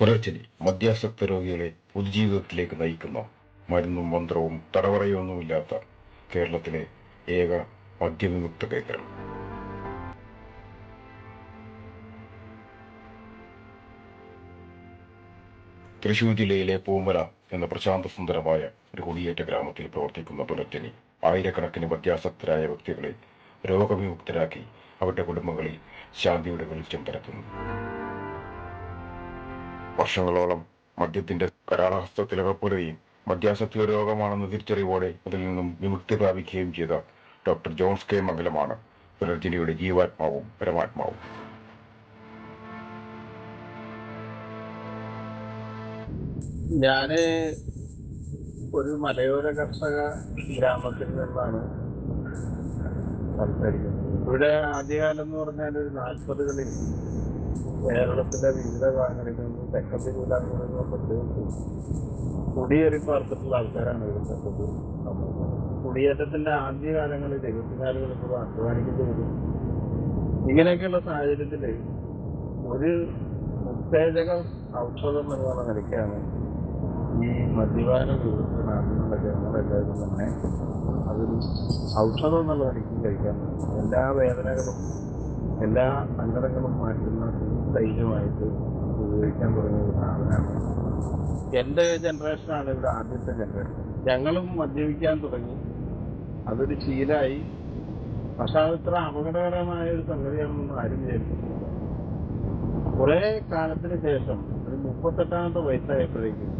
പുലർച്ചനി മദ്യാസക്ത രോഗികളെ പൊതുജീവിതത്തിലേക്ക് നയിക്കുന്ന മരുന്നും മന്ത്രവും തടവറയൊന്നുമില്ലാത്ത കേരളത്തിലെ ഏക മദ്യവിമുക്ത കേന്ദ്രം. തൃശൂർ ജില്ലയിലെ പൂമല എന്ന പ്രശാന്ത സുന്ദരമായ ഒരു കുടിയേറ്റ ഗ്രാമത്തിൽ പ്രവർത്തിക്കുന്ന പുലർച്ചനി ആയിരക്കണക്കിന് മദ്യാസക്തരായ വ്യക്തികളെ രോഗവിമുക്തരാക്കി അവരുടെ കുടുംബങ്ങളിൽ ശാന്തിയുടെ വെളിച്ചം പരത്തുന്നു. വർഷങ്ങളോളം മദ്യത്തിന്റെ കരാളഹസ്തത്തിലകപ്പെടുകയും മദ്യാസക്തി രോഗമാണെന്ന തിരിച്ചറിവോടെ അതിൽ നിന്നും വിമുക്തി പ്രാപിക്കുകയും ചെയ്ത ഡോക്ടർ ജോൺസ് കെ മംഗലമാണ് പുനർജനിയുടെ ജീവാത്മാവും പരമാത്മാവും. ഞാൻ ഒരു മലയോര കർഷക ഗ്രാമത്തിൽ നിന്നാണ് സംസാരിക്കുന്നത്. ഇവിടെ ആദ്യകാലം എന്ന് പറഞ്ഞാൽ ഒരു നാൽപ്പതുകളിൽ കേരളത്തിലെ വിവിധ ഭാഗങ്ങളിൽ നിന്നും തെക്കൻ തിരുവിതാംകൂറിൽ നിന്ന് പ്രത്യേകിച്ച് കുടിയേറി പാർത്തിട്ടുള്ള ആൾക്കാരാണ് ഇവിടുത്തെ സമൂഹം കുടിയേറ്റത്തിന്റെ ആദ്യകാലങ്ങളിൽ എഴുപത്തിനാലുകളിൽ അധ്വാനിക്കേണ്ടി വരും ഇങ്ങനെയൊക്കെയുള്ള സാഹചര്യത്തിൽ ഒരു ഉത്തേജക ഔഷധം എന്നുള്ള നിലയ്ക്കാണ് ഈ മദ്യപാന വിരുദ്ധ നാട്ടിലുള്ള ജനങ്ങളെല്ലാവരും തന്നെ അതൊരു ഔഷധം എന്നുള്ള നിലയ്ക്ക് കഴിക്കാൻ. എല്ലാ വേദനകളും എല്ലാ സങ്കടങ്ങളും മാറ്റുന്ന ധൈര്യമായിട്ട് ഉപയോഗിക്കാൻ തുടങ്ങിയ ഒരു സാധനമാണ്. എന്റെ ജനറേഷനാണ് ഇവിടെ ആദ്യത്തെ ജനറേഷൻ ഞങ്ങളും മദ്യപിക്കാൻ തുടങ്ങി. അതൊരു ശീലായി. പക്ഷെ അത് ഇത്ര അപകടകരമായ ഒരു സംഗതിയാണെന്ന് ആരും വിചാരിച്ചിട്ടില്ല. കുറെ കാലത്തിന് ശേഷം ഒരു മുപ്പത്തെട്ടാമത്തെ വയസ്സായപ്പോഴേക്കും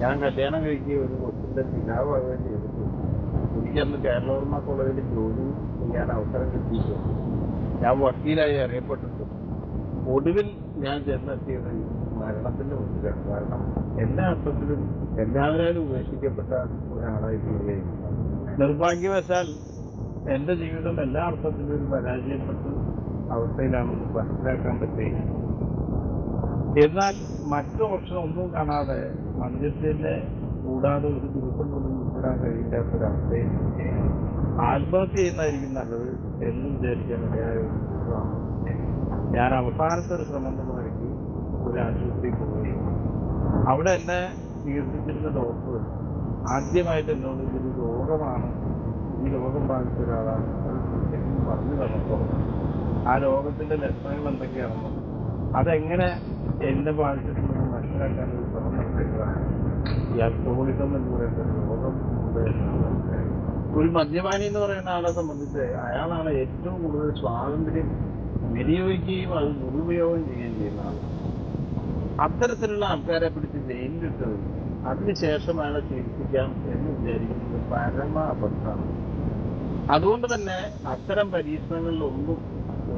ഞാൻ കല്യാണം കഴിക്കുകയും ഒരു കൊച്ചിന്റെ പിതാവാകുകയും ചെയ്തിട്ട് എനിക്കന്ന് കേരളവർമ്മ കോളേജിൽ ജോലി ചെയ്യാൻ അവസരം കിട്ടിയിട്ടുണ്ട്. ഞാൻ വക്കീലായി അറിയപ്പെട്ടിട്ടുണ്ട്. ഒടുവിൽ ഞാൻ ചെന്നെത്തിയത് മരണത്തിന്റെ മുന്നിലാണ് കാരണം എല്ലാ അർത്ഥത്തിലും എല്ലാവരും ഉപേക്ഷിക്കപ്പെട്ട ഒരാളായി തീരുകയും നിർഭാഗ്യവശാൽ എന്റെ ജീവിതം എല്ലാ അർത്ഥത്തിലും ഒരു പരാജയപ്പെട്ട അവസ്ഥയിലാണെന്ന് മനസ്സിലാക്കാൻ പറ്റുകയും എന്നാൽ മറ്റു ഓപ്ഷൻ ഒന്നും കാണാതെ മദ്യത്തിന്റെ കൂടാതെ ഒരു ദിവസം പോലും ഉൾപ്പെടാൻ കഴിയില്ലാത്ത ഒരവസ്ഥയിൽ ആത്മഹത്യ ചെയ്യുന്നതായിരിക്കും നല്ലത്. എന്ന് വിചാരിക്കാൻ ഇടയായ ഒരു ഞാൻ അവസാനത്തെ ഒരു ശ്രമം നിലയ്ക്ക് ഒരു ആശുപത്രിയിൽ പോയി. അവിടെ എന്നെ ചികിത്സിച്ചിരുന്ന ഡോക്ടർ ആദ്യമായിട്ട് എന്നോട് ഇതൊരു രോഗമാണ്. ഈ രോഗം ബാധിച്ച ഒരാളാണ്. പറഞ്ഞു തന്നപ്പോൾ ആ രോഗത്തിന്റെ ലക്ഷണങ്ങൾ എന്തൊക്കെയാണെന്നും അതെങ്ങനെ എന്നെ ബാധിച്ചിട്ടുണ്ടെന്ന് മനസ്സിലാക്കാൻ ഒരു ശ്രമം നടത്തിയതാണ്. ഈ ആൽക്കഹോളിസം എന്ന് പറയുന്ന രോഗം. ഒരു മദ്യപാനി എന്ന് പറയുന്ന ആളെ സംബന്ധിച്ച് അയാളാണ് ഏറ്റവും കൂടുതൽ സ്വാതന്ത്ര്യം വിനിയോഗിക്കുകയും അത് ദുരുപയോഗം ചെയ്യുകയും ചെയ്യുന്ന ആൾ അത്തരത്തിലുള്ള ആൾക്കാരെ പിടിച്ച് ജയിലിലിട്ടത് അതിനുശേഷം അയാളെ ചികിത്സിക്കാം എന്ന് വിചാരിക്കുന്നത് പരമ അബദ്ധമാണ് അതുകൊണ്ട് തന്നെ അത്തരം പരീക്ഷണങ്ങളിലൊന്നും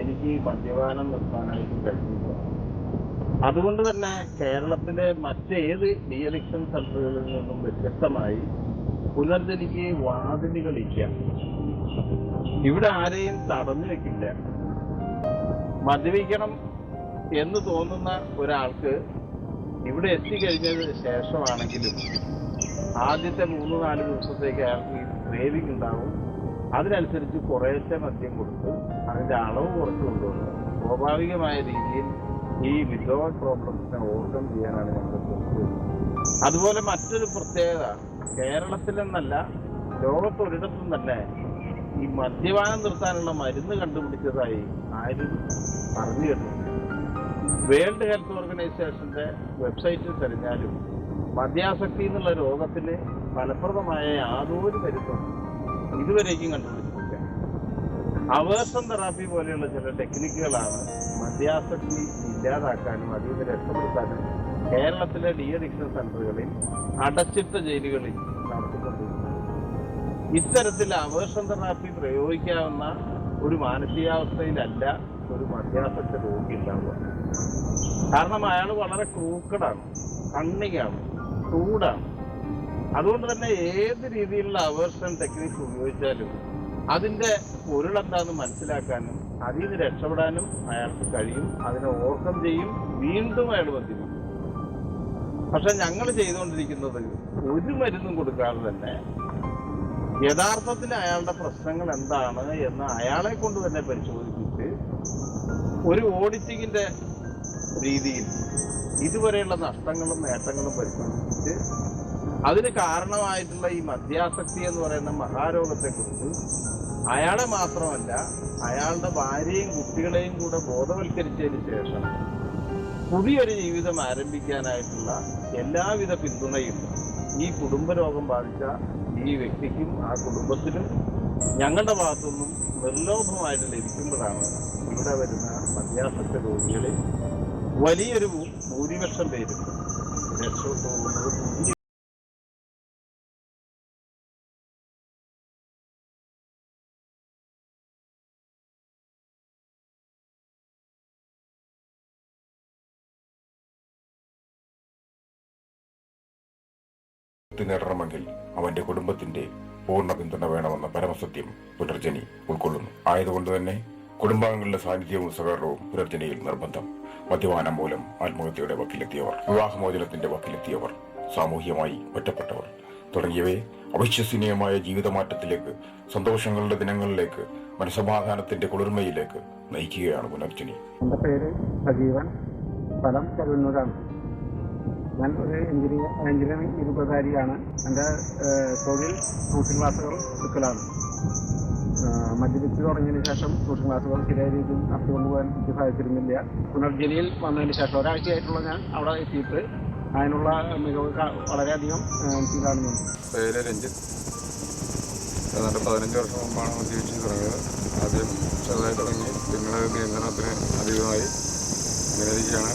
എനിക്ക് മദ്യപാനം നിർത്താനായിട്ട് കഴിഞ്ഞില്ല അതുകൊണ്ട് തന്നെ കേരളത്തിലെ മറ്റേത് ഡി എലക്ഷൻ സെന്ററുകളിൽ നിന്നും വ്യത്യസ്തമായി പുനർജനിക്ക് വാതിലുകളില്ല. ഇവിടെ ആരെയും തടഞ്ഞു വെക്കില്ല. മദ്യപിക്കണം എന്ന് തോന്നുന്ന ഒരാൾക്ക് ഇവിടെ എത്തിക്കഴിഞ്ഞതിന് ശേഷമാണെങ്കിലും ആദ്യത്തെ മൂന്ന് നാല് ദിവസത്തേക്ക് അയാൾക്ക് ക്രേവിംഗ് ഉണ്ടാവും. അതിനനുസരിച്ച് കുറേശ്ശെ മദ്യം കൊടുത്ത് അതിന്റെ അളവ് കുറച്ച് കൊണ്ടുവന്ന്. സ്വാഭാവികമായ രീതിയിൽ ഈ വിഡ്രോവൽ പ്രോബ്ലംസിനെ ഓവർകം ചെയ്യാനാണ് ഞങ്ങൾ അതുപോലെ മറ്റൊരു പ്രത്യേകത കേരളത്തിലെന്നല്ല ലോകത്തൊരിടത്തും തന്നെ ഈ മദ്യപാനം നിർത്താനുള്ള മരുന്ന് കണ്ടുപിടിച്ചതായി ആരും പറഞ്ഞു കേട്ടു വേൾഡ് ഹെൽത്ത് ഓർഗനൈസേഷന്റെ വെബ്സൈറ്റിൽ തെരഞ്ഞാലും മദ്യാസക്തി എന്നുള്ള രോഗത്തിന് ഫലപ്രദമായ യാതൊരു മരുന്നും ഇതുവരേക്കും കണ്ടുപിടിച്ചിട്ടില്ല. അവേഴ്സൺ തെറാപ്പി പോലെയുള്ള ചില ടെക്നിക്കുകളാണ് മദ്യാസക്തി ഇല്ലാതാക്കാനും അതിൽ നിന്ന് രക്ഷപ്പെടുത്താനും കേരളത്തിലെ ഡി അഡിക്ഷൻ സെന്ററുകളിൽ അടച്ചിട്ട ജയിലുകളിൽ നടത്തിക്കൊണ്ടിരിക്കുന്നത്. ഇത്തരത്തിൽ അവേഴ്സൺ തെറാപ്പി പ്രയോഗിക്കാവുന്ന ഒരു മാനസികാവസ്ഥയിലല്ല ഒരു മദ്യാസക്ത രോഗി ഉണ്ടാവുക. കാരണം അയാൾ വളരെ ക്രൂക്കഡാണ് കണ്ണികാണ് ചൂടാണ്. അതുകൊണ്ട് തന്നെ ഏത് രീതിയിലുള്ള അവേഷൻ ടെക്നിക്സ് ഉപയോഗിച്ചാലും അതിന്റെ പൊരുളെന്താന്ന് മനസ്സിലാക്കാനും അതിൽ നിന്ന് രക്ഷപ്പെടാനും അയാൾക്ക് കഴിയും. അതിനെ ഓർക്കം ചെയ്യും. വീണ്ടും അയാൾ ബന്ധിപ്പിക്കും പക്ഷെ ഞങ്ങൾ ചെയ്തുകൊണ്ടിരിക്കുന്നത് ഒരു മരുന്നും കൊടുക്കാതെ തന്നെ യഥാർത്ഥത്തിൽ അയാളുടെ പ്രശ്നങ്ങൾ എന്താണ് എന്ന് അയാളെ കൊണ്ട് തന്നെ പരിശോധിച്ചിട്ട് ഒരു ഓഡിറ്റിങ്ങിന്റെ രീതിയിൽ ഇതുവരെയുള്ള നഷ്ടങ്ങളും നേട്ടങ്ങളും പരിശോധിച്ചിട്ട് അതിന് കാരണമായിട്ടുള്ള ഈ മദ്യാസക്തി എന്ന് പറയുന്ന മഹാരോഗത്തെ കുറിച്ച് അയാളെ മാത്രമല്ല അയാളുടെ ഭാര്യയും കുട്ടികളെയും കൂടെ ബോധവൽക്കരിച്ചതിന് ശേഷം പുതിയൊരു ജീവിതം ആരംഭിക്കാനായിട്ടുള്ള എല്ലാവിധ പിന്തുണയും ഈ കുടുംബരോഗം ബാധിച്ച ഈ വ്യക്തിക്കും ആ കുടുംബത്തിനും ഞങ്ങളുടെ ഭാഗത്തുനിന്നും നിർലോഭമായിട്ട് ലഭിക്കുമ്പോഴാണ് ഇവിടെ വരുന്ന മദ്യാസക്ത രോഗികളിൽ വലിയൊരു ഭൂരിപക്ഷം പേരും രക്ഷപ്പെട്ടു പോകുന്നത്. നേടണമെങ്കിൽ അവന്റെ കുടുംബത്തിന്റെ പൂർണ പിന്തുണ വേണമെന്ന പരമസത്യം പുനർജനി ഉൾക്കൊള്ളുന്നു. ആയതുകൊണ്ട് തന്നെ കുടുംബാംഗങ്ങളുടെ സാന്നിധ്യവും സഹകരണവും പുനർജനിയിൽ നിർബന്ധം. മദ്യപാനം മൂലം ആത്മഹത്യയുടെ വക്കിലെത്തിയവർ വിവാഹമോചനത്തിന്റെ വക്കിലെത്തിയവർ സാമൂഹ്യമായി ഒറ്റപ്പെട്ടവർ തുടങ്ങിയവയെ അവിശ്വസനീയമായ ജീവിതമാറ്റത്തിലേക്ക് സന്തോഷങ്ങളുടെ ദിനങ്ങളിലേക്ക് മനസമാധാനത്തിന്റെ കുളിർമയിലേക്ക് നയിക്കുകയാണ് പുനർജനി. എന്റെ പേര് സജീവൻ. സ്ഥലം ചെറുവന്നൂരാണ് ഞാൻ ഒരു എഞ്ചിനീയർ എഞ്ചിനീയറിംഗ് ബിരുദധാരിയാണ് എന്റെ തൊഴിൽ ട്യൂഷൻ ക്ലാസ്സുകൾ എടുക്കലാണ്. മദ്യപിച്ച് തുടങ്ങിയതിന് ശേഷം ട്യൂഷൻ ക്ലാസ്സുകൾ ശരിയായ രീതിയിൽ നടത്തിക്കൊണ്ട് പോകാൻ എനിക്ക് സാധിച്ചിരുന്നില്ല. പുനർജനിയിൽ വന്നതിന് ശേഷം ഒരാഴ്ചയായിട്ടുള്ള ഞാൻ അവിടെ എത്തിയിട്ട് അതിനുള്ള മികവ് വളരെയധികം എനിക്ക് കാണുന്നുണ്ട്. രഞ്ജിത്ത്. ഏതാണ്ട് പതിനഞ്ച് വർഷം മുമ്പാണ് മദ്യപിച്ച് തുടങ്ങിയത്. ആദ്യം ചെറുതായി തുടങ്ങി പിന്നീട് നിയന്ത്രണത്തിന് അധികമായി അങ്ങനെ ഇരിക്കുകയാണ്.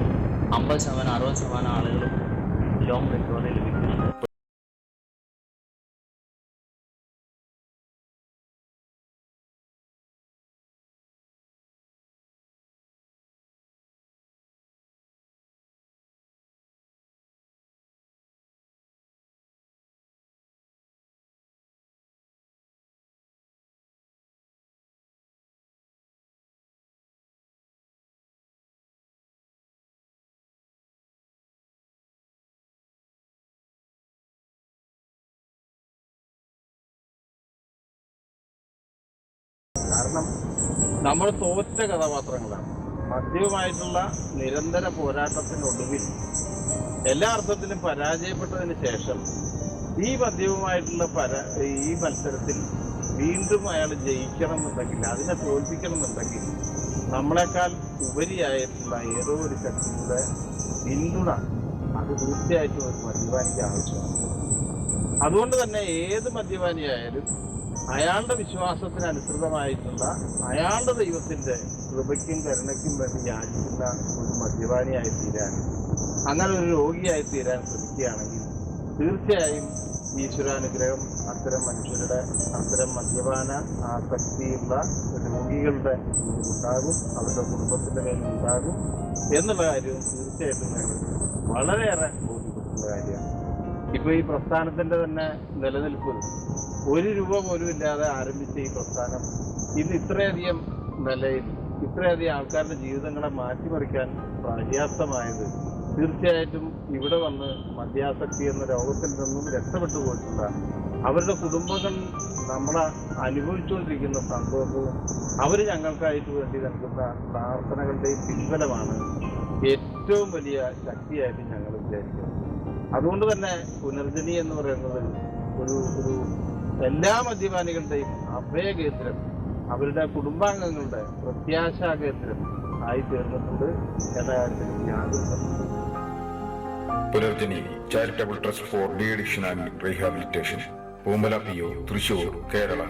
അമ്പത് ശതമാനം അറുപത് ശതമാനം ആളുകളും ലോങ് റിക്കവറി കാരണം നമ്മൾ തോറ്റ കഥാപാത്രങ്ങളാണ്. മദ്യവുമായിട്ടുള്ള നിരന്തര പോരാട്ടത്തിനൊടുവിൽ എല്ലാ അർത്ഥത്തിലും പരാജയപ്പെട്ടതിന് ശേഷം ഈ മദ്യവുമായിട്ടുള്ള പര ഈ മത്സരത്തിൽ വീണ്ടും അയാൾ ജയിക്കണം എന്നുണ്ടെങ്കിൽ അതിനെ തോൽപ്പിക്കണം എന്നുണ്ടെങ്കിൽ നമ്മളെക്കാൾ ഉപരിയായിട്ടുള്ള ഏതോ ഒരു ശക്തിയുടെ പിന്തുണ അത് തീർച്ചയായിട്ടും ഒരു മദ്യപാനിക്ക് ആവശ്യമാണ്. അതുകൊണ്ട് തന്നെ ഏത് മദ്യപാനിയായാലും അയാളുടെ വിശ്വാസത്തിന് അനുസൃതമായിട്ടുള്ള അയാളുടെ ദൈവത്തിന്റെ കൃപയ്ക്കും കരുണയ്ക്കും വേണ്ടി യാചിക്കുന്ന ഒരു മദ്യപാനിയായി തീരാൻ അങ്ങനെ ഒരു രോഗിയായി തീരാൻ ശ്രമിക്കുകയാണെങ്കിൽ തീർച്ചയായും ഈശ്വരാനുഗ്രഹം അത്തരം മനുഷ്യരുടെ അത്തരം മദ്യപാന ആസക്തിയുള്ള രോഗികളുടെ ഉണ്ടാകും അവരുടെ കുടുംബത്തിന്റെ മേലും ഉണ്ടാകും എന്നുള്ള കാര്യവും തീർച്ചയായിട്ടും ഞങ്ങൾ വളരെയേറെ ബോധ്യപ്പെട്ടുള്ള കാര്യമാണ്. ഇപ്പൊ ഈ പ്രസ്ഥാനത്തിന്റെ തന്നെ നിലനിൽപ്പ് ഒരു രൂപ പോലും ഇല്ലാതെ ആരംഭിച്ച ഈ പ്രസ്ഥാനം ഇന്ന് ഇത്രയധികം നിലയിൽ ഇത്രയധികം ആൾക്കാരുടെ ജീവിതങ്ങളെ മാറ്റിമറിക്കാൻ പര്യാപ്തമായത് തീർച്ചയായിട്ടും ഇവിടെ വന്ന് മദ്യാസക്തി എന്ന രോഗത്തിൽ നിന്നും രക്ഷപ്പെട്ടു പോയിട്ടുള്ള അവരുടെ കുടുംബങ്ങൾ നമ്മളെ അനുഭവിച്ചുകൊണ്ടിരിക്കുന്ന സന്തോഷവും അവർ ഞങ്ങൾക്കായിട്ട് വേണ്ടി നൽകുന്ന പ്രാർത്ഥനകളുടെയും പിൻബലമാണ് ഏറ്റവും വലിയ ശക്തിയായിട്ട് ഞങ്ങൾ വിചാരിക്കുന്നത്. അതുകൊണ്ട് തന്നെ പുനർജനി എന്ന് പറയുന്നത് ഒരു ഒരു എല്ലാ മദ്യപാനികളുടെയും അഭയകേന്ദ്രം അവരുടെ കുടുംബാംഗങ്ങളുടെ പ്രത്യാശാ കേന്ദ്രം ആയി തീർന്നിട്ടുണ്ട് എന്ന കാര്യത്തിൽ സംശയവും charitable trust for de addiction and rehabilitation Poomala P O Thrissur Kerala.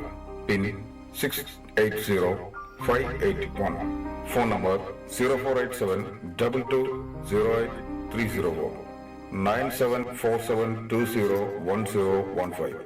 Pin six eight zero five eight one phone number zero four eight seven double two zero eight three zero four nine seven four seven two zero one zero one five